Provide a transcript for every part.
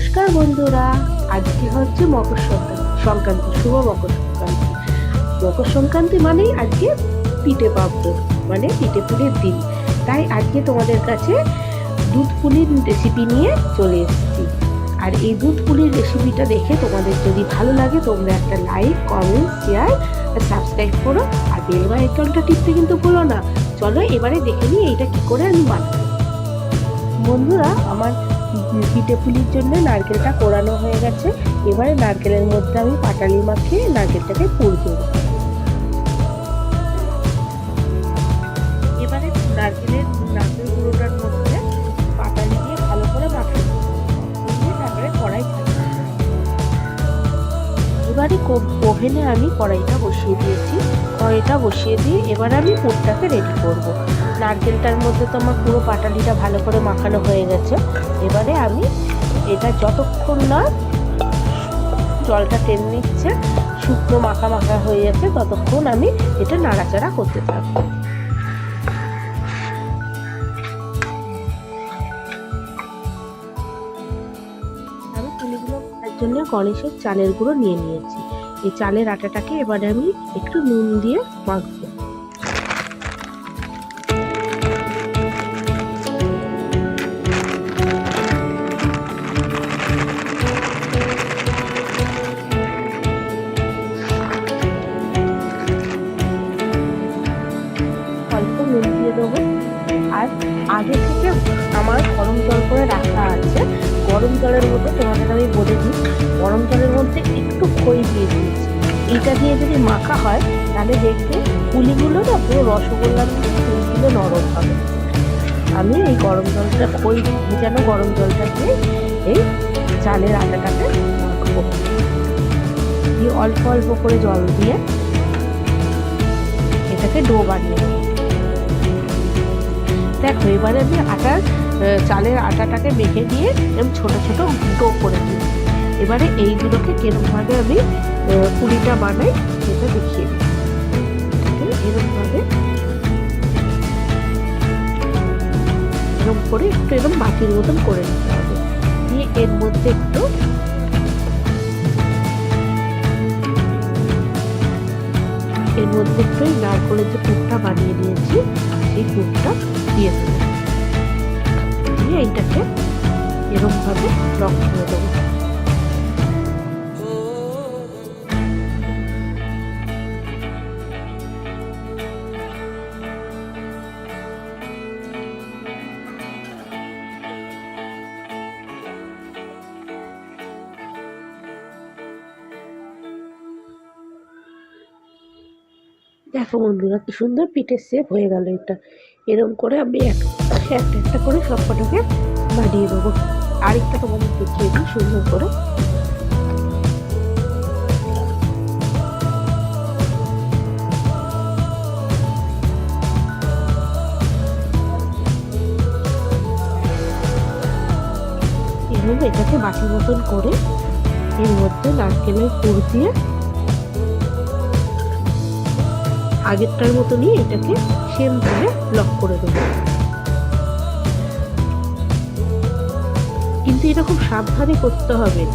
নমস্কার বন্ধুরা। আজকে হচ্ছে মকর সংক্রান্তি সংক্রান্তি শুভ মকর সংক্রান্তি মকর সংক্রান্তি মানেই আজকে পিঠে পাবো মানে পিঠে পুলির দিন। তাই আজকে তোমাদের কাছে দুধ পুলির রেসিপি নিয়ে চলে এসেছি। আর এই দুধ পুলির রেসিপিটা দেখে তোমাদের যদি ভালো লাগে, তোমরা একটা লাইক কমেন্ট শেয়ার আর সাবস্ক্রাইব করো। আর বেল আইকনটা টিপতে কিন্তু ভুলো না। চলো এবারে দেখে নিই এইটা কি করে আমি বানাবো। বন্ধুরা, আমার পিঠে পুলির জন্য নারকেলটা কোরানো হয়ে গেছে এবারে নারকেলের মধ্যে আমি পাটালি মাখিয়ে নারকেলটাকে পুর দেবো এবারে নারকেলের নারকেল গুঁড়োটার মধ্যে পাটালি দিয়ে ভালো করে মাখিয়ে তারপরে কড়াই। এবারে ওভেনে আমি কড়াইটা বসিয়ে দিয়েছি কড়াইটা বসিয়ে দিয়ে এবার আমি পুরটাকে রেডি করব। নারকেলটার মধ্যে তো আমার পুরো পাটালিটা ভালো করে মাখানো হয়ে গেছে। এবারে আমি এটা যতক্ষণ না জলটা টেনে নিচ্ছে, শুকনো মাখা মাখা হয়ে যাচ্ছে ততক্ষণ আমি এটা নাড়াচাড়া করতে থাকব। জন্য গণেশের চালের গুঁড়ো নিয়ে নিয়েছি। এই চালের আটাটাকে এবারে আমি একটু নুন দিয়ে মাখবো। জলের মধ্যে তোমাদের আমি বলে দিই গরম জলের মধ্যে একটু খই দিয়ে দিয়েছি। এইটা দিয়ে যদি মাখা হয়, তাহলে দেখবে পুলিগুলো না পুরো রসগোল্লার পুলিগুলো নরম হবে। আমি এই গরম জলটা, খই ভেজানো গরম জলটা দিয়ে এই চালের আটাটাকে মাখবো। দিয়ে অল্প অল্প করে জল দিয়ে এটাকে ডো বানিয়ে দেখো, এবারে আমি আটার চালের আটাটাকে মেখে দিয়ে এরকম ছোট ছোট ডো করে দিই। এবারে এইগুলোকে কিরমভাবে আমি পুরিটা বানাই, সেটা দেখিয়ে দিই। এরকমভাবে এরকম করে একটু এরকম বাটির মতন করে নিতে হবে। দিয়ে এর মধ্যে একটু এর মধ্যে একটু নারকলের যে পুরটা বানিয়ে নিয়েছি সেই পুরটা দিয়ে দেবো। দিয়ে এইটাকে এরকমভাবে লক করে দেবো। দেখো বন্ধুরা, কি সুন্দর পিঠের শেপ হয়ে গেল এটা। এরকম করে আমি এক- একটা একটা করে সব কটাকে বানিয়ে দেবো। আরেকটা তোমাদের দেখিয়ে দিই সুন্দর করে। এভাবে এটাকে বাটি মতন করে এর মধ্যে নারকেলের পুর দিয়ে আগেরটার মতনই এটাকে সেম ভাবে লক করে দেবো। কিন্তু এটা খুব সাবধানে করতে হবে।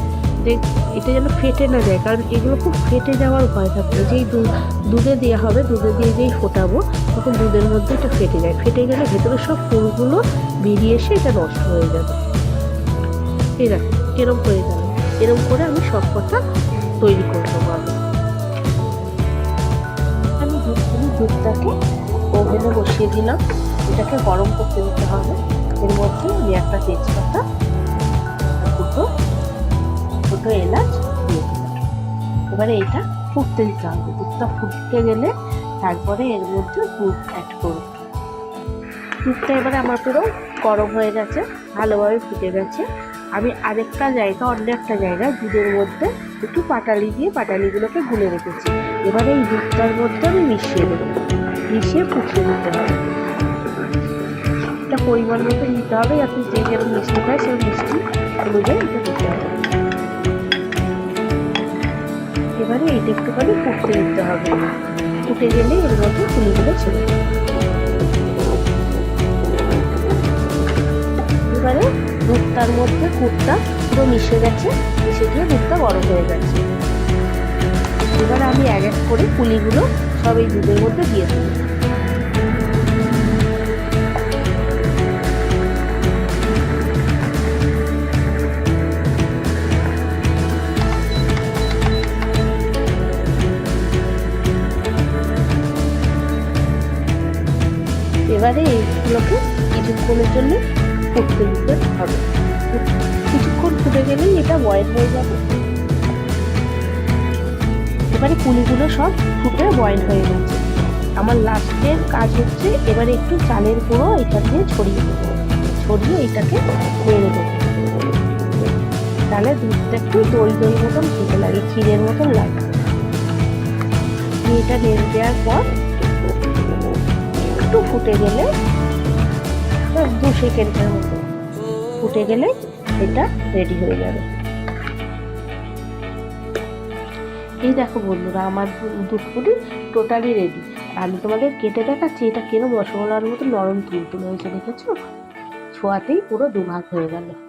দেখ, এটা যেন ফেটে না যায়, কারণ এগুলো খুব ফেটে যাওয়ার ভয় থাকবে। যেই দু- দুধে দেওয়া হবে, দুধে দিয়ে যেই ফোটাবো, তখন দুধের মধ্যে এটা ফেটে যায়। ফেটে গেলে ভেতরে সব ফুলগুলো বেরিয়ে এসে এটা নষ্ট হয়ে যাবে। এই দেখো, এরম হয়ে গেল এরম করে আমি সব কটা তৈরি করে দেবো আমি। আমি দুধগুলি দুধটাকে ওভেনে বসিয়ে দিলাম। এটাকে গরম করতে দিতে হবে। এর মধ্যে আমি একটা তেজপাতা দুটো এলাচ দিয়ে দিলাম এবারে এটা ফুটতে দিতে হবে। দুধটা ফুটতে গেলে তারপরে এর মধ্যে দুধ অ্যাড করব। দুধটা এবারে আমার পুরো গরম হয়ে গেছে, ভালোভাবে ফুটে গেছে। আমি আরেকটা জায়গা, অন্য একটা জায়গায় দুধের মধ্যে একটু পাটালি দিয়ে পাটালিগুলোকে গুলে রেখেছি। এবারে এই দুধটার মধ্যে আমি মিশিয়ে দেবো। মিশিয়ে ফুটিয়ে দিতে হবে। এটা পরিমাণ মতো নিতে হবে যাতে যে যেরকম মিষ্টি খায় সেই মিষ্টি অনুযায়ী এটা দিতে হবে। এবারে এইটা একটুখানি ফুটতে দিতে হবে। ফুটে গেলে এর মধ্যে ফুলগুলো ছেড়ে এবারে দুধটার মধ্যে কুটটা পুরো মিশে গেছে, মিশে গিয়ে দুধটা বড় হয়ে গেছে। এবার আমি এক এক করে পুলিগুলো সব এই দুধের মধ্যে দিয়ে দেবো। এবারে এইগুলোকে কিছুক্ষণের জন্য ফুটতে দিতে হবে। কিছুক্ষণ ফুটে গেলেই এটা বয়েল হয়ে যাবে। এবারে পুলিগুলো সব ফুটে বয়েল হয়ে গেছে। আমার লাস্টের কাজ হচ্ছে এবারে একটু চালের গুঁড়ো এটা দিয়ে ছড়িয়ে দেবো। ছড়িয়ে এটাকে নেড়ে দেবো। তাহলে দুধটা একটু দই দই মতন খেতে লাগে, ক্ষীরের মতন লাগে। এটা নেড়ে দেওয়ার পর একটু ফুটে গেলে দু সেকেন্ডের মতো ফুটে গেলে এটা রেডি হয়ে যাবে। এই দেখো বন্ধুরা, আমার দু- দুধ পুরি টোটালি রেডি আমি তোমাদের কেটে দেখাচ্ছি, এটা কেন রসগোল্লার মতো নরম তুলতুলে হয়েছে, দেখেছ? ছোঁয়াতেই পুরো দুভাগ হয়ে গেল।